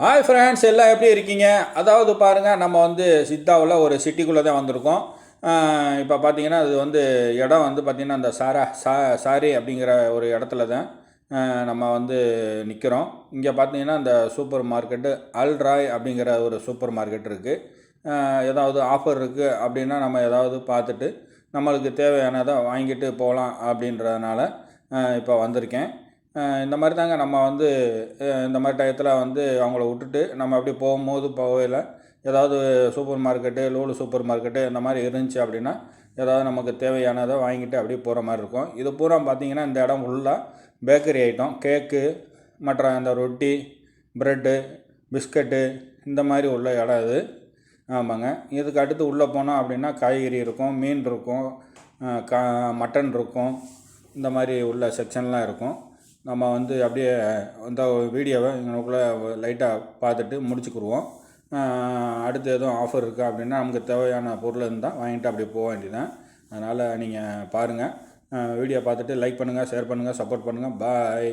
Hi friends எல்லாம் எப்படி இருக்கீங்க? அதாவது பாருங்கள் நம்ம வந்து சித்தாவில் ஒரு சிட்டிக்குள்ளே தான் வந்திருக்கோம். இப்போ பார்த்தீங்கன்னா அது வந்து இடம் வந்து பார்த்திங்கன்னா அந்த சாரா சா சாரி அப்படிங்கிற ஒரு இடத்துல தான் நம்ம வந்து நிற்கிறோம் இங்கே பார்த்தீங்கன்னா அந்த சூப்பர் மார்க்கெட்டு அல்ராய் அப்படிங்கிற ஒரு சூப்பர் மார்க்கெட் இருக்குது ஏதாவது ஆஃபர் இருக்குது அப்படின்னா நம்ம ஏதாவது பார்த்துட்டு நம்மளுக்கு தேவையானதை வாங்கிட்டு போகலாம் அப்படின்றதுனால இப்போ வந்திருக்கேன். இந்த மாதிரி தாங்க நம்ம வந்து இந்த மாதிரி டயத்தில் வந்து அவங்கள விட்டுட்டு நம்ம அப்படி போகும்போது போகல ஏதாவது சூப்பர் மார்க்கெட்டு லோலு சூப்பர் மார்க்கெட்டு இந்த மாதிரி இருந்துச்சு அப்படின்னா ஏதாவது நமக்கு தேவையானதை வாங்கிட்டு அப்படியே போகிற மாதிரி இருக்கும். இது பூரா பார்த்தீங்கன்னா இந்த இடம் ஃபுல்லாக பேக்கரி ஐட்டம் கேக்கு மற்ற அந்த ரொட்டி ப்ரெட்டு பிஸ்கட்டு இந்த மாதிரி உள்ள இடம் இது. ஆமாங்க. இதுக்கு அடுத்து உள்ளே போனோம் அப்படின்னா காய்கறி இருக்கும் மீன் இருக்கும் கா மட்டன் இருக்கும். இந்த மாதிரி உள்ள செக்ஷன்லாம் இருக்கும். நம்ம வந்து அப்படியே அந்த வீடியோவை எங்களுக்குள்ளே லைட்டாக பார்த்துட்டு முடிச்சுக்குருவோம். அடுத்து எதுவும் ஆஃபர் இருக்கா அப்படின்னா நமக்கு தேவையான பொருள் இருந்தால் வாங்கிட்டு அப்படியே போக வேண்டியதான் அதனால் நீங்கள் பாருங்கள் வீடியோ பார்த்துட்டு லைக் பண்ணுங்கள் ஷேர் பண்ணுங்கள் சப்போர்ட் பண்ணுங்கள் பாய்